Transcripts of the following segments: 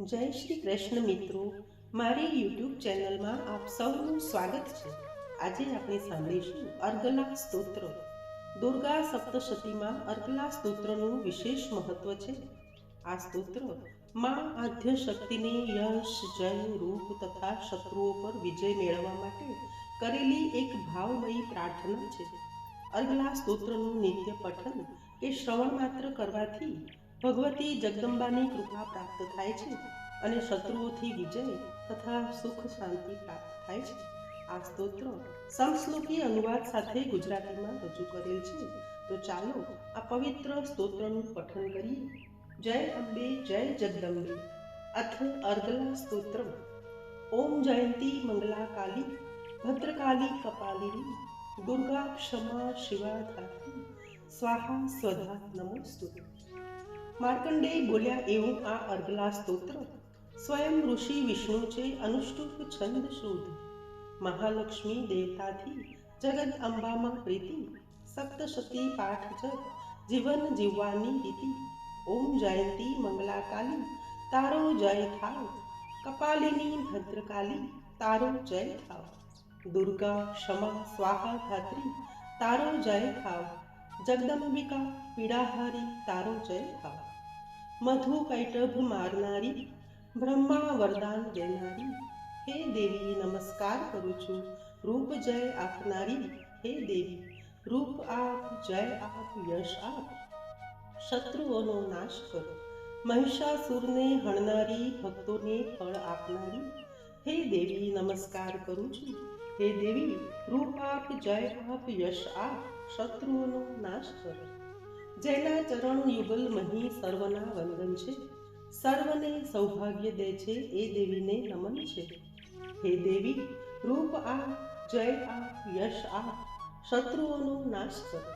જય શ્રી કૃષ્ણ મિત્રો. મારી યુટ્યુબ ચેનલમાં આપ સૌનું સ્વાગત છે. આજે આપણે સાંભળીશું અર્ગલા સ્તોત્ર. દુર્ગા સપ્તશતીમાં અર્ગલા સ્તોત્રનું વિશેષ મહત્વ છે. આ સ્તોત્રમાં આધ્ય શક્તિને યશ, જય, રૂપ તથા શત્રુઓ પર વિજય મેળવવા માટે કરેલી એક ભાવમયી પ્રાર્થના છે. અર્ગલા સ્તોત્રનું નિત્ય પઠન કે શ્રવણ માત્ર કરવાથી ભગવતી જગદંબાની કૃપા પ્રાપ્ત થાય છે અને શત્રુઓથી વિજય તથા સુખ શાંતિ પ્રાપ્ત થાય છે. આ સ્તોત્ર સમશ્લોકી અનુવાદ સાથે ગુજરાતીમાં રજૂ કરેલ છે. તો ચાલો આ પવિત્ર સ્તોત્રનું પઠન કરીએ. જય અંબે, જય જગદંબે. અથ અર્ગલા સ્તોત્ર ઓમ જયંતી મંગલા કાલી ભદ્રકાલી કપાલિની. દુર્ગા ક્ષમા શિવા ધાત્રી સ્વાહા સ્વધા નમોસ્તુતે માર્કંડેય બોલ્યા એવું આ અર્ગલા સ્તોત્ર? સ્વયં ઋષિ વિષ્ણુ છે, અનુષ્ટુપ છંદ શુદ્ધ મહાલક્ષ્મી દેવતાથી જગત અંબામાં પ્રીતિ. સપ્તશતી પાઠ જપ જીવન જીવવાની રીતિ. ઓમ જયંતી મંગલાકાલી, તારો જય થાવ. કપાલિની ભદ્રકાલી, તારો જય થાવ. દુર્ગા ક્ષમા સ્વાહા ધાત્રી તારો જય થાવ. જગદંબિકા પીડાહારી, તારો જય થાવ. મધુ કૈટભ મારનારી, બ્રહ્મા વરદાન દેનારી, હે દેવી, નમસ્કાર કરું છું. રૂપ જય આપનારી, હે દેવી, રૂપ આપ, જય આપ, યશ આપ. શત્રુઓનો નાશ કરો. મહિષાસુરને હણનારી, ભક્તોને ફળ આપનારી, હે દેવી, નમસ્કાર કરું છું. હે દેવી, રૂપ આપ, જય આપ, યશ આપ. શત્રુઓનો નાશ કરો. જેના ચરણ યુગલ મહી સર્વના વંદન છે. સર્વને સૌભાગ્ય દે છે એ દેવીને નમન છે. હે દેવી, રૂપ આ, જય આ, યશ આ, શત્રુઓનો નાશ કર.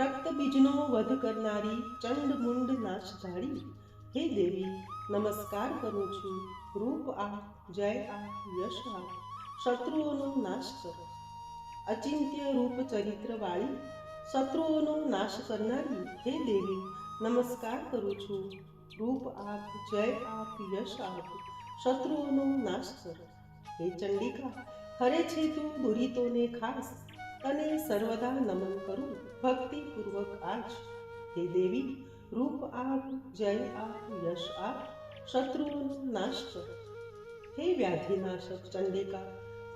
રક્ત બીજનો વધ કરનારી ચંડ મુંડ નાશ ધારી. હે દેવી, નમસ્કાર કરું છું. રૂપ આ, જય આ, યશ આ, શત્રુઓનો નાશ કરો. અચિંત્ય રૂપ ચરિત્ર વાળી શત્રુઓનો નાશ કરનારી હે દેવી, નમસ્કાર કરું છું. રૂપ આપ, જય આપ, યશ આપ. શત્રુઓનો નાશ કરો. હે ચંડિકા, હરે છે તું દુરિતોને ખાસ તને સર્વદા નમન કરું. ભક્તિપૂર્વક આજ. હે દેવી, રૂપ આપ, જય આપ, યશ આપ. શત્રુઓનો નાશ કરો. હે વ્યાધિનાશક ચંડિકા,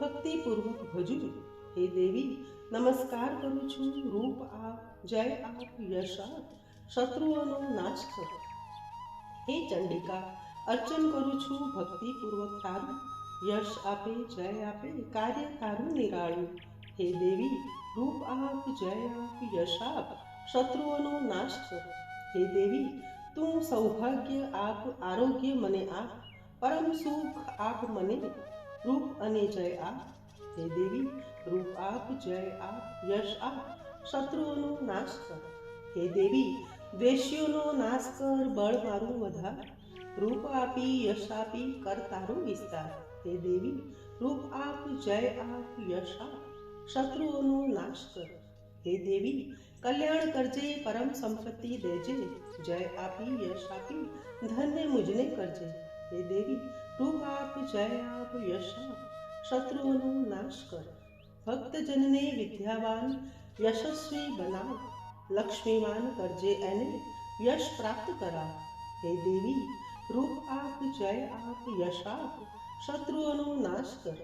ભક્તિપૂર્વક ભજું. હે દેવી, નમસ્કાર કરું છું. રૂપ આપ, જય આપ, યશ આપ, શત્રુઓનો નાશ કરો. હે ચંડિકા, અર્ચન કરું છું ભક્તિપૂર્વક તારું. યશ આપે, જય આપે, કાર્ય તારું નિરાળું હે દેવી, રૂપ આપ, જય આપ, યશ આપ, શત્રુઓનો નાશ કરો. હે દેવી, તું સૌભાગ્ય આપ, આરોગ્ય મને આપ, પરમ સુખ આપ મને રૂપ અને જય આપ હે દેવી રૂપ આપ જય, આપ યશ, આપ શત્રુઓનો નાશ કર. હે દેવી દ્વેષ્યોનો નાશ કર, બળ મારું વધાર. રૂપ આપી, યશ આપી, કર તારો વિસ્તાર. હે દેવી, રૂપ આપ જય, આપ યશ, આપ શત્રુઓનો નાશ કર. હે દેવી, કલ્યાણ કરજે, પરમ સંપત્તિ દેજે. જય આપી, યશ આપી, ધન્ય મુજને કરજે. હે દેવી, રૂપ આપ જય, આપ યશ, આપ શત્રુઓનો નાશ કર ભક્તજનને વિદ્યાવાન યશસ્વી બનાવ લક્ષ્મીવાન કરજે એને યશ પ્રાપ્ત કરાવ હે દેવી રૂપ આપ જય આપ યશ આપ શત્રુઓનો નાશ કર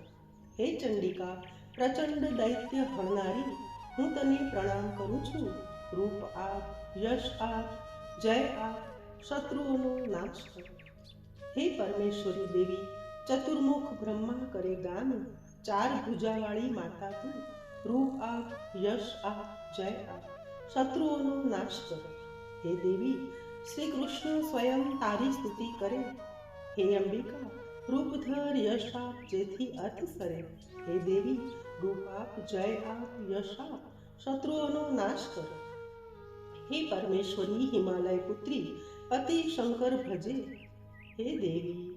હે ચંડિકા પ્રચંડ દૈત્ય હણનારી હું તને પ્રણામ કરું છું રૂપ આપ યશ આપ જય આપ શત્રુઓનો નાશ કર હે પરમેશ્વરી દેવી ચતુર્મુખ બ્રહ્મા કરે ગાન ચાર ભુજાવાળી માતા તું રૂપ આપ, યશ આપ, જય આપ, શત્રુઓનો નાશ કરો. હે દેવી શ્રી કૃષ્ણ સ્વયં તારી સ્તુતિ કરે. હે અંબિકા, રૂપધર યશ આપ, જેથી અર્થ સરે. હે દેવી, રૂપ આપ, જય આપ, યશ આપ, શત્રુઓનો નાશ કરો. હે પરમેશ્વરી હિમાલય પુત્રી, પતિ શંકર ભજે. હે દેવી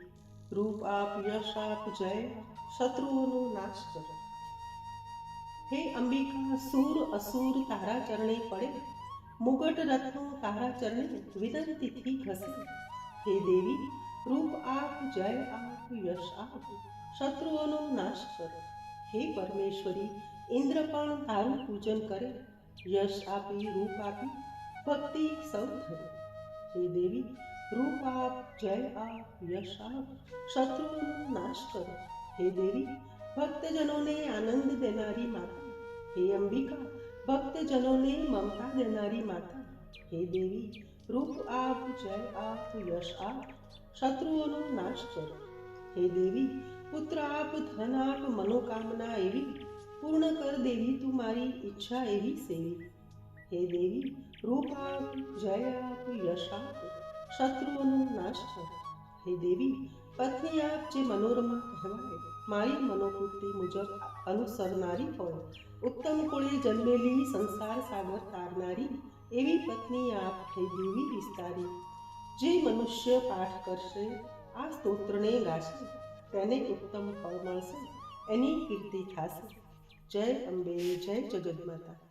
રૂપ આપ યશ આપ જય, શત્રુઓનો નાશ કરો. હે અંબિકા, સૂર અસુર તારા ચરણે પડે. મુગટ રત્નો તારા ચરણે વિનંતીથી ઘસે. હે દેવી, રૂપ આપ, જય આપ, યશ આપ, શત્રુઓનો નાશ કરો. હે પરમેશ્વરી ઇન્દ્ર પણ તારું પૂજન કરે. યશ આપી, રૂપ આપી, ભક્તિ સૌ ધરે હે દેવી રૂપ આપ જય આપ યશ આપ શત્રુઓનો નાશ કરો હે દેવી ભક્તજનોને આનંદ દેનારી માતા હે અંબિકા ભક્તજનોને મમતા દેનારી માતા હે દેવી રૂપ આપ જય આપ યશ આપ શત્રુઓનો નાશ કરો હે દેવી પુત્ર આપ ધન આપ મનોકામના એવી પૂર્ણ કર દેવી તું મારી ઈચ્છા એવી સેવી હે દેવી રૂપ આપ જય આપ યશ આપ શત્રુઓનો નાશ કરો હે દેવી પત્ની આપ જે મનોરમા કહેવાય, મારી મનોવૃત્તિ મુજબ અનુસરનારી હોય ઉત્તમ કુળે જન્મેલી સંસાર સાગર તારનારી, એવી પત્ની આપ હે દેવી વિસ્તારી. જે મનુષ્ય પાઠ કરશે, આ સ્તોત્રને ગાશે. તેને ઉત્તમ ફળ મળશે, એની કીર્તિ થશે. જય અંબે, જય જગદમાતા